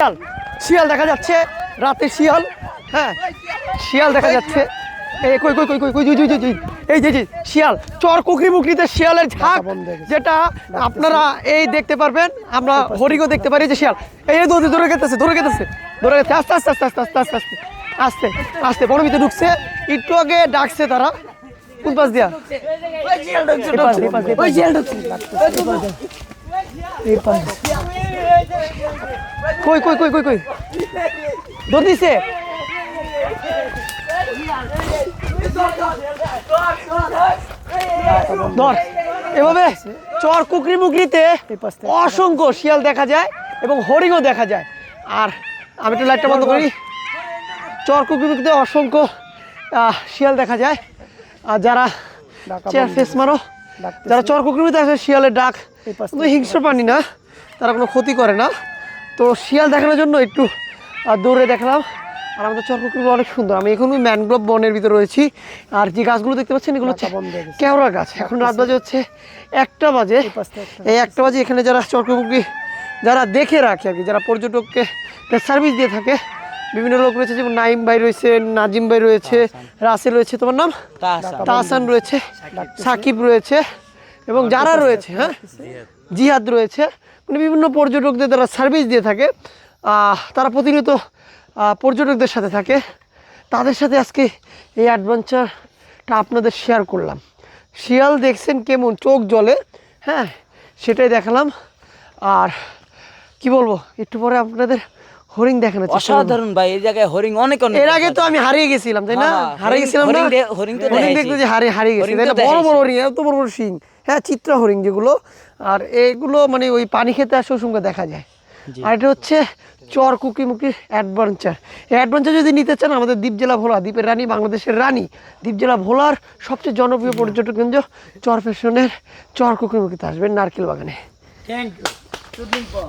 শিয়াল। শিয়াল দেখা যাচ্ছে রাতে শিয়াল হ্যাঁ শিয়াল দেখা যাচ্ছে। এই কই কই কই কই কই জি, জি, জি, জি। এই যে জি শিয়াল চর কুকরি মুকরিতে শিয়ালের ঝাঁক বন্ধ যেটা আপনারা এই দেখতে পারবেন আমরা দেখতে পারি যে শিয়াল। এই গেতেছে দৌড়ে গেতেছে দৌড়ে গেছে আস্তে আস্তে আস্তে আস্তে আস্তে আস্তে আস্তে আস্তে আস্তে বড় ভিতরে ঢুকছে একটু আগে ডাকছে তারা। কোন পাশ দিয়া? এই পাশ, এই কই কই কই কই কই? দৌড় দিছে? ধর এভাবে চর কুকরি মুকরিতে। অসংখ্য শিয়াল দেখা যায় এবং হরিণও দেখা যায়। আর আমি একটু লাইটটা বন্ধ করি। চর কুকরি মুকরিতে অসংখ্য শিয়াল দেখা যায়। আর যারা চেয়ার ফেস মারো যারা চর কুকরিতে আছে শিয়ালের ডাক হিংস্র প্রাণী না তারা কোনো ক্ষতি করে না। তো শিয়াল দেখানোর জন্য একটু দৌড়ে দেখলাম। আর আমাদের চরকুকুরগুলো অনেক সুন্দর। আমি এখন ম্যানগ্রোভ বনের ভিতরে রয়েছি। আর যে গাছগুলো দেখতে পাচ্ছেন এগুলো হচ্ছে। কেওড়া গাছ। এখন রাত বাজে হচ্ছে একটা বাজে। এই একটা এই একটা বাজে এখানে যারা চরকুকুকি যারা দেখে রাখে আর কি যারা পর্যটককে সার্ভিস দিয়ে থাকে বিভিন্ন লোক রয়েছে যেমন নাইম ভাই রয়েছে নাজিম ভাই রয়েছে রাসেল রয়েছে তোমার নাম? তাহসান। রয়েছে সাকিব রয়েছে। এবং যারা রয়েছে হ্যাঁ? জিহাদ রয়েছে। মানে বিভিন্ন পর্যটকদের তারা সার্ভিস দিয়ে থাকে। তারা প্রতিনিয়ত পর্যটকদের সাথে থাকে। তাদের সাথে আজকে এই অ্যাডভেঞ্চারটা আপনাদের শেয়ার করলাম। শিয়াল দেখছেন কেমন? চোখ জলে। হ্যাঁ সেটাই দেখালাম। আর কি বলব? একটু পরে আপনাদের হরিণ দেখানোর চেষ্টা অসাধারণ ভাই এই জায়গায় হরিণ অনেক অনেক এর আগে তো আমি হারিয়ে গেছিলাম তাই না? হ্যাঁ, হারিয়ে গেছিলাম না? হরিণ তো দেখাইছি। দেখতে যে হারিয়ে হারিয়ে গেছি তাই না? বড় বড় হরিণ এত বড় বড় শিং। হ্যাঁ চিত্রা হরিণ যেগুলো আর এগুলো মানে ওই পানি খেতে আসে সঙ্গে দেখা যায়। আর এটা হচ্ছে চর কুকি মুকির অ্যাডভেঞ্চার অ্যাডভেঞ্চার যদি নিতে চান আমাদের দ্বীপ জেলা ভোলা দ্বীপের রানী বাংলাদেশের রানী। দ্বীপ জেলা ভোলার সবচেয়ে জনপ্রিয় পর্যটক কেন্দ্র চর ফ্যাশনের চর কুকি মুকিতে আসবেন নারকেল বাগানে। থ্যাংক চদলিং চল।